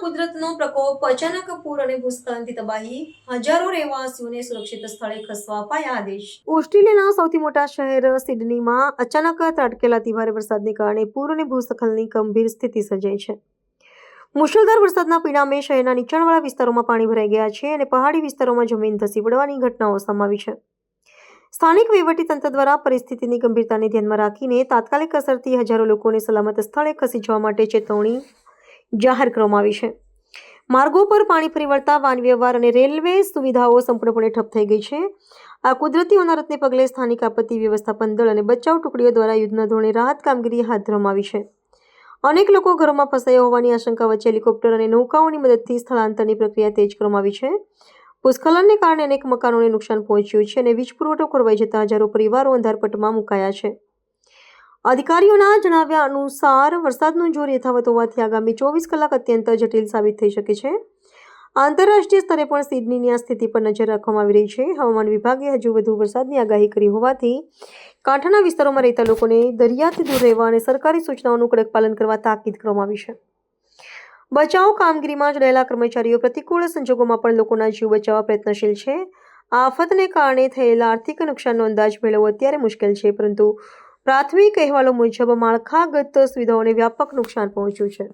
કુદરતનો પ્રકોપ અચાનક પૂર અને ભૂસ્ખલનથી તબાહી. હજારો રહેવાસીઓને સુરક્ષિત સ્થળે ખસવા અપાયા આદેશ. ઓસ્ટ્રેલિયાના સૌથી મોટા શહેર સિડનીમાં અચાનક ત્રાટકેલા અતિભારે વરસાદને કારણે પૂર અને ભૂસ્ખલનની ગંભીર સ્થિતિ સર્જાઈ છે. મુશળધાર વરસાદના પરિણામે શહેરના નીચાણવાળા વિસ્તારોમાં પાણી ભરાઈ ગયા છે અને પહાડી વિસ્તારોમાં જમીન ધસી પડવાની ઘટનાઓ સમાવી છે. સ્થાનિક વહીવટીતંત્ર દ્વારા પરિસ્થિતિની ગંભીરતાને ધ્યાનમાં રાખીને તાત્કાલિક અસરથી હજારો લોકોને સલામત સ્થળે ખસી જવા માટે ચેતવણી જાહેર કરવામાં આવી છે. માર્ગો પર પાણી ફરી વળતા વાહન વ્યવહાર અને રેલવે સુવિધાઓ સંપૂર્ણપણે ઠપ થઈ ગઈ છે. આ કુદરતી અનારતને પગલે સ્થાનિક આપત્તિ વ્યવસ્થાપન દળ અને બચાવ ટુકડીઓ દ્વારા યુદ્ધના ધોરણે રાહત કામગીરી હાથ ધરવામાં આવી છે. અનેક લોકો ઘરોમાં ફસાયા હોવાની આશંકા વચ્ચે હેલિકોપ્ટર અને નૌકાઓની મદદથી સ્થળાંતરની પ્રક્રિયા તેજ કરવામાં આવી છે. ભૂસ્ખલનને કારણે અનેક મકાનોને નુકસાન પહોંચ્યું છે અને વીજ પુરવઠો ખોરવાઈ જતા હજારો પરિવારો અંધારપટમાં મુકાયા છે. અધિકારીઓના જણાવ્યા અનુસાર વરસાદનું જોર યથાવત હોવાથી આગામી ચોવીસ કલાક અત્યંત જટિલ સાબિત થઈ શકે છે. આંતરરાષ્ટ્રીય સ્તરે પણ સિડનીની આ સ્થિતિ પર નજર રાખવામાં આવી રહી છે. હવામાન વિભાગે હજુ વધુ વરસાદની આગાહી કરી હોવાથી કાંઠાના વિસ્તારોમાં રહેતા લોકોને દરિયાથી દૂર રહેવા અને સરકારી સૂચનાઓનું કડક પાલન કરવા તાકીદ કરવામાં આવી છે. બચાવ કામગીરીમાં જોડાયેલા કર્મચારીઓ પ્રતિકૂળ સંજોગોમાં પણ લોકોના જીવ બચાવવા પ્રયત્નશીલ છે. આફતને કારણે થયેલા આર્થિક નુકસાનનો અંદાજ મેળવવો અત્યારે મુશ્કેલ છે, પરંતુ પ્રાથમિક અહેવાલો મુજબ માળખાગત સુવિધાઓને વ્યાપક નુકસાન પહોંચ્યું છે.